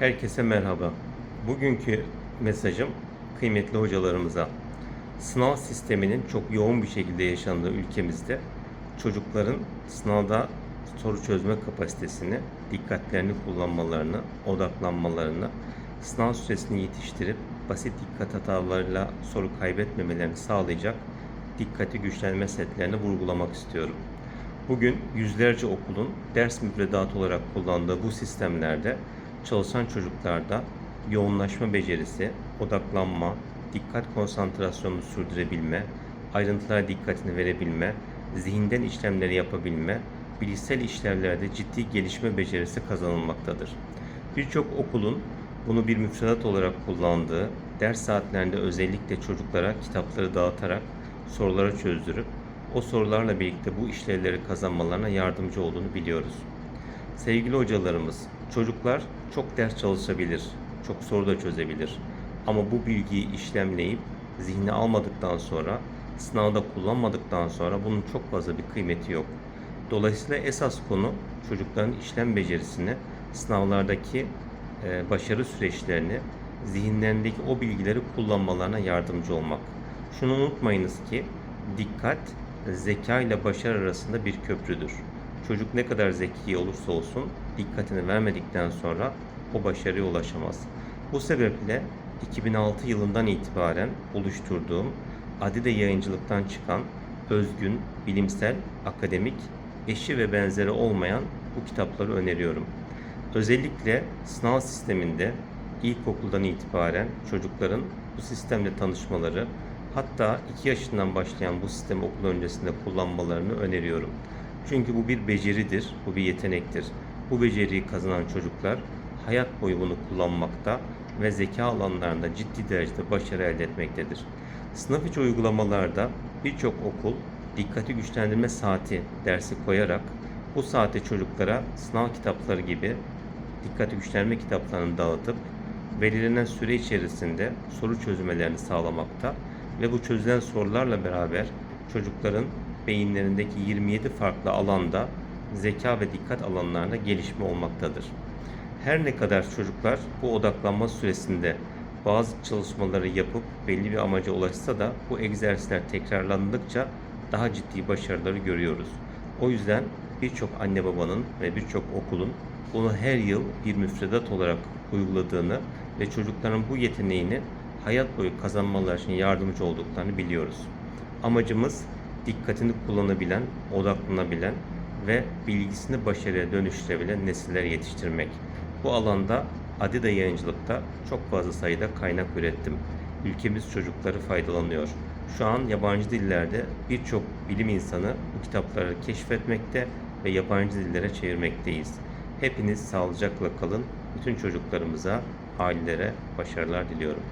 Herkese merhaba. Bugünkü mesajım kıymetli hocalarımıza. Sınav sisteminin çok yoğun bir şekilde yaşandığı ülkemizde çocukların sınavda soru çözme kapasitesini, dikkatlerini kullanmalarını, odaklanmalarını, sınav süresini yetiştirip basit dikkat hatalarıyla soru kaybetmemelerini sağlayacak dikkati güçlenme setlerini vurgulamak istiyorum. Bugün yüzlerce okulun ders müfredatı olarak kullandığı bu sistemlerde çalışan çocuklarda yoğunlaşma becerisi, odaklanma, dikkat konsantrasyonunu sürdürebilme, ayrıntılara dikkatini verebilme, zihinden işlemleri yapabilme, bilişsel işlevlerde ciddi gelişme becerisi kazanılmaktadır. Birçok okulun bunu bir müfredat olarak kullandığı, ders saatlerinde özellikle çocuklara kitapları dağıtarak soruları çözdürüp o sorularla birlikte bu işlevleri kazanmalarına yardımcı olduğunu biliyoruz. Sevgili hocalarımız, çocuklar çok ders çalışabilir, çok soru da çözebilir. Ama bu bilgiyi işlemleyip zihni almadıktan sonra, sınavda kullanmadıktan sonra bunun çok fazla bir kıymeti yok. Dolayısıyla esas konu çocukların işlem becerisini, sınavlardaki e, başarı süreçlerini, zihinlerindeki o bilgileri kullanmalarına yardımcı olmak. Şunu unutmayınız ki dikkat zeka ile başarı arasında bir köprüdür. Çocuk ne kadar zeki olursa olsun dikkatini vermedikten sonra o başarıya ulaşamaz. Bu sebeple 2006 yılından itibaren oluşturduğum Adide yayıncılıktan çıkan özgün, bilimsel, akademik, eşi ve benzeri olmayan bu kitapları öneriyorum. Özellikle sınav sisteminde ilkokuldan itibaren çocukların bu sistemle tanışmaları, hatta 2 yaşından başlayan bu sistemi okul öncesinde kullanmalarını öneriyorum. Çünkü bu bir beceridir, bu bir yetenektir. Bu beceriyi kazanan çocuklar hayat boyu bunu kullanmakta ve zeka alanlarında ciddi derecede başarı elde etmektedir. Sınıf içi uygulamalarda birçok okul dikkati güçlendirme saati dersi koyarak bu saate çocuklara sınav kitapları gibi dikkati güçlendirme kitaplarını dağıtıp belirlenen süre içerisinde soru çözmelerini sağlamakta ve bu çözülen sorularla beraber çocukların beyinlerindeki 27 farklı alanda zeka ve dikkat alanlarında gelişme olmaktadır. Her ne kadar çocuklar bu odaklanma süresinde bazı çalışmaları yapıp belli bir amaca ulaşsa da bu egzersizler tekrarlandıkça daha ciddi başarıları görüyoruz. O yüzden birçok anne babanın ve birçok okulun bunu her yıl bir müfredat olarak uyguladığını ve çocukların bu yeteneğini hayat boyu kazanmaları için yardımcı olduklarını biliyoruz. Amacımız dikkatini kullanabilen, odaklanabilen ve bilgisini başarıya dönüştürebilen nesiller yetiştirmek. Bu alanda Adida Yayıncılık'ta çok fazla sayıda kaynak ürettim. Ülkemiz çocukları faydalanıyor. Şu an yabancı dillerde birçok bilim insanı bu kitapları keşfetmekte ve yabancı dillere çevirmekteyiz. Hepiniz sağlıcakla kalın. Bütün çocuklarımıza, ailelere başarılar diliyorum.